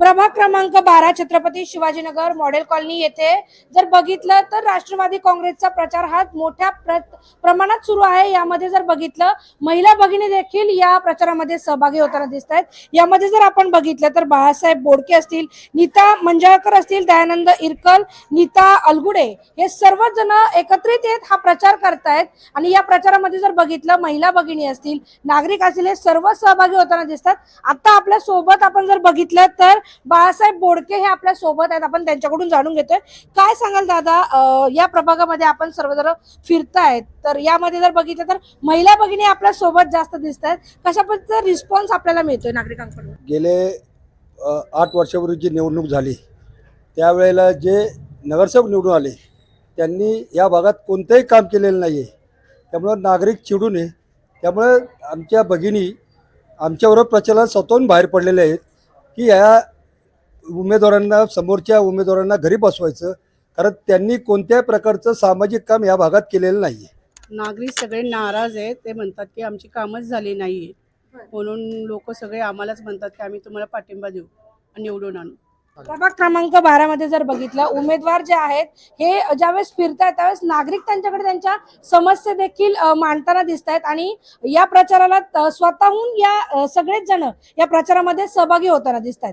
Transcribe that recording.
प्रभाग क्रमांक बारा छत्रपती शिवाजीनगर मॉडेल कॉलनी येथे जर बघितलं तर राष्ट्रवादी काँग्रेसचा प्रचार हा मोठ्या प्र- प्रमाणात सुरू आहे. यामध्ये जर बघितलं महिला भगिनी देखील या प्रचारामध्ये सहभागी होताना दिसत आहेत यामध्ये जर आपण बघितलं तर बाळासाहेब बोडके असतील नीता मंजाळकर असतील दयानंद इरकल नीता अलगुडे हे सर्व जण एकत्रित येत हा प्रचार करतायत. आणि या प्रचारामध्ये जर बघितलं महिला भगिनी असतील नागरिक असतील हे सर्व सहभागी होताना दिसतात. आता आपल्यासोबत आपण जर बघितलं तर बाळासाहेब बोडके हे आपल्यासोबत आहेत आपण त्यांच्याकडून जाणून घेतोय. काय सांगाल दादा या प्रभागामध्ये आपण सर्वजण फिरतायत तर यामध्ये जर बघितलं तर महिला भगिनी आपल्यासोबत जास्त दिसत आहेत कशा पद्धतीचा रिस्पॉन्स आपल्याला मिळतोय नागरिकांकडून? गेले आठ वर्षापूर्वी जी निवडणूक झाली त्यावेळेला जे नगरसेवक निवडून आले त्यांनी या भागात कोणतंही काम केलेलं नाही आहे त्यामुळं नागरिक चिडू नये त्यामुळं आमच्या भगिनी आमच्याबरोबर प्रचलन स्वतःहून बाहेर पडलेले आहेत की या उमेदवारांना समोरच्या उमेदवारांना घरी बसवायचं. कारण त्यांनी कोणत्याही प्रकारचं सामाजिक काम या भागात केलेलं नाही आहे नागरिक सगळे नाराज आहेत. ते म्हणतात की आमची कामच झाली नाही म्हणून लोक सगळे आम्हालाच म्हणतात की आम्ही तुम्हाला पाठिंबा देऊ आणि निवडून आणू. प्रभाग क्रमांक बारा मध्ये जर बघितलं उमेदवार जे आहेत हे ज्यावेळेस फिरतायत त्यावेळेस नागरिक त्यांच्याकडे त्यांच्या समस्या देखील मांडताना दिसत आहेत आणि या प्रचाराला स्वतःहून या सगळेच जण या प्रचारामध्ये सहभागी होताना दिसत आहेत